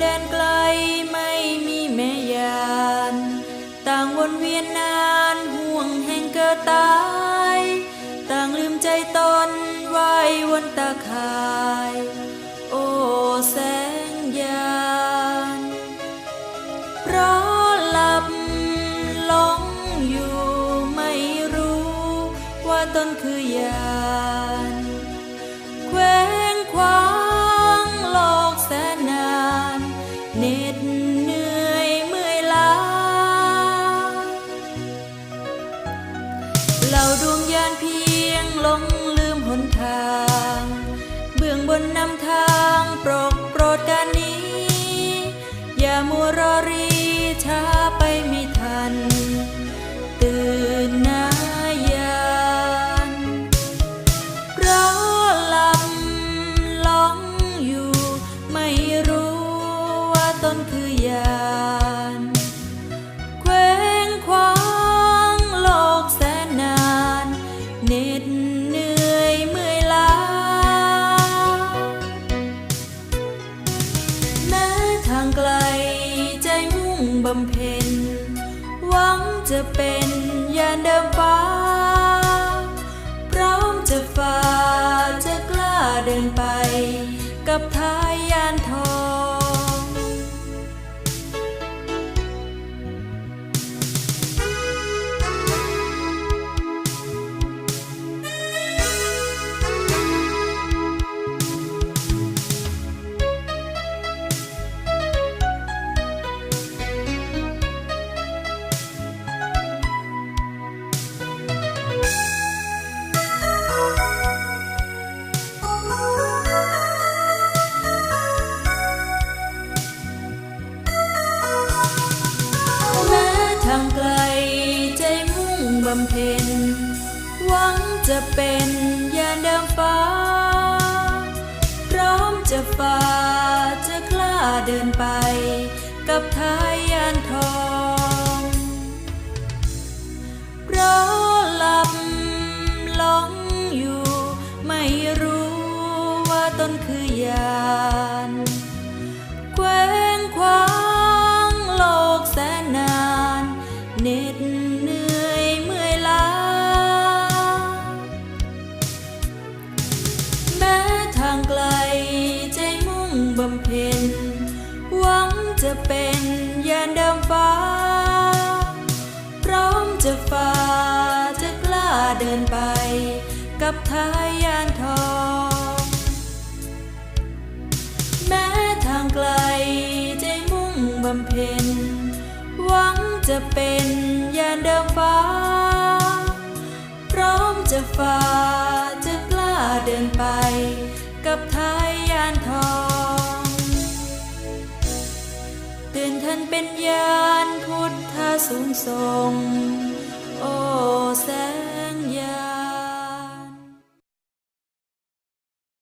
แดนไกลไม่มีแม่ยาน ต่างวนเวียนนานห่วงแห่งเกิดตาย ต่างลืมใจตนไว้วนตาคาย โอ้แสงยานเพราะหลับหลงอยู่ไม่รู้ว่าตนคือยาน เหน็ดเหนื่อยเมื่อยล้าเราดวงยานเพียงหลงลืมหนทาง เบื้องบนนำทางโปรดโปรดก ตนคือยานแขวงขวางโลกแสนนานเหน็ดเหนื่อยเมื่อยล้า แม้ทางไกลใจมุ่งบำเพ็ญ หวังจะเป็นยานเดิมฟ้า พร้อมจะฝ่าจะกล้าเดินไป กับทายานทองำเพ็ญหวังจะเป็นยานเดิมฟ้า พร้อมจะฝ่าจะกล้าเดินไปกับท้าย บำเพ็ญหวังจะเป็นยานเดิมฟ้า พร้อมจะฝ่าจะกล้าเดินไป กับท้ายยานทอง แม้ทางไกลใจมุ่งบำเพ็ญ หวังจะเป็นยานเดิมฟ้า พร้อมจะฝ่าจะกล้าเดินไปกับท้ายยานทอง ตื่นท่านเป็นญาณพุทธสูงส่ง โอ้แส